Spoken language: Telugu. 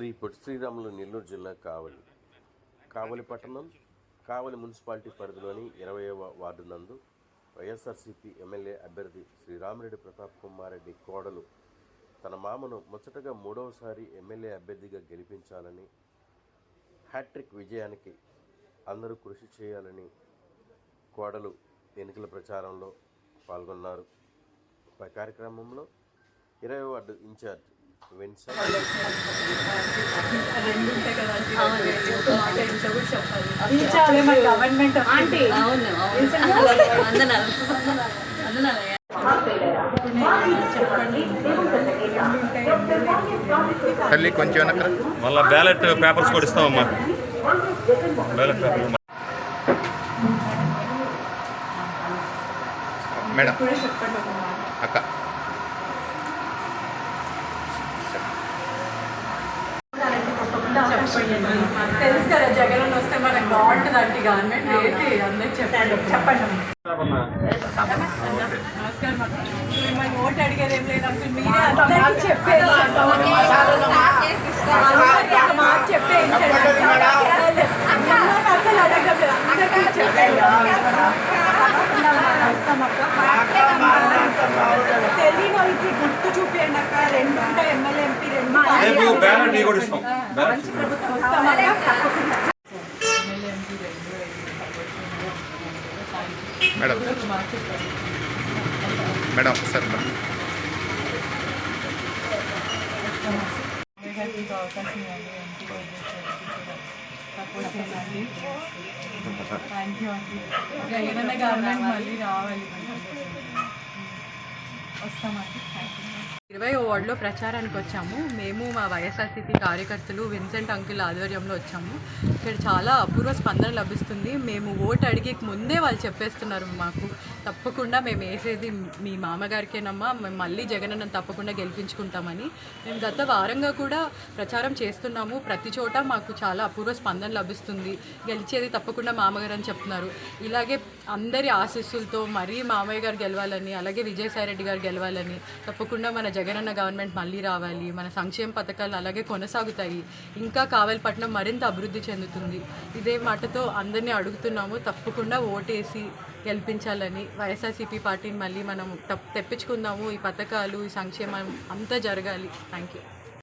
శ్రీరాములు నెల్లూరు జిల్లా కావలి. కావలి పట్టణం కావలి మున్సిపాలిటీ పరిధిలోని ఇరవైవ వార్డు నందు వైఎస్ఆర్సీపీ ఎమ్మెల్యే అభ్యర్థి శ్రీరామిరెడ్డి ప్రతాప్ కుమార్ రెడ్డి కోడలు తన మామను ముచ్చటగా మూడవసారి ఎమ్మెల్యే అభ్యర్థిగా గెలిపించాలని హ్యాట్రిక్ విజయానికి అందరూ కృషి చేయాలని కోడలు ఎన్నికల ప్రచారంలో పాల్గొన్నారు. కార్యక్రమంలో ఇరవై వార్డు ఇన్ఛార్జ్ చెప్పండి తల్లి కొంచెం వెనక మళ్ళీ బ్యాలెట్ పేపర్స్ కూడా ఇస్తామమ్మా బ్యాలెట్ పేపర్ మేడం అక్క చెప్పండి మనకు తెలుసు కదా జగన్ అన్న వస్తే మనకు బాగుంటుంది అంటే గవర్నమెంట్ వేసి అందరికి చెప్పండి. చెప్పండి. నమస్కారం. మిమ్మల్ని ఓటు అడిగేది ఏం లేదు అంకుల్ మీరే అందరికీ చెప్పేది బ్యాలెట్ నీ కూడా ఇస్తాం. Madam. Madam sir madam. Thank you అండి ఏదైనా గవర్నమెంట్ మళ్ళీ రావాలి. వస్తామండి. థ్యాంక్ యూ ఇరవై వార్డులో ప్రచారానికి వచ్చాము. మేము మా వైఎస్ఆర్సీపీ కార్యకర్తలు విన్సెంట్ అంకుల్ ఆధ్వర్యంలో వచ్చాము. ఇక్కడ చాలా అపూర్వ స్పందన లభిస్తుంది. మేము ఓటు అడిగే ముందే వాళ్ళు చెప్పేస్తున్నారు మాకు. తప్పకుండా మేము వేసేది మీ మామగారికేనమ్మా. మేము మళ్ళీ జగనన్న తప్పకుండా గెలిపించుకుంటామని. మేము గత వారంగా కూడా ప్రచారం చేస్తున్నాము. ప్రతి చోట మాకు చాలా అపూర్వ స్పందన లభిస్తుంది. గెలిచేది తప్పకుండా మామగారు అని చెప్తున్నారు. ఇలాగే అందరి ఆశీస్సులతో మరీ మామయ్య గారు గెలవాలని అలాగే విజయసాయి రెడ్డి గారు గెలవాలని తప్పకుండా మన జగనన్న గవర్నమెంట్ మళ్ళీ రావాలి మన సంక్షేమ పథకాలు అలాగే కొనసాగుతాయి. ఇంకా కావలిపట్నం మరింత అభివృద్ధి చెందుతుంది. ఇదే మాటతో అందరినీ అడుగుతున్నాము. తప్పకుండా ఓటేసి గెలిపించాలని వైఎస్ఆర్సీపీ పార్టీని మళ్ళీ మనం తప్ తెప్పించుకుందాము. ఈ పథకాలు ఈ సంక్షేమం అంతా జరగాలి. Thank you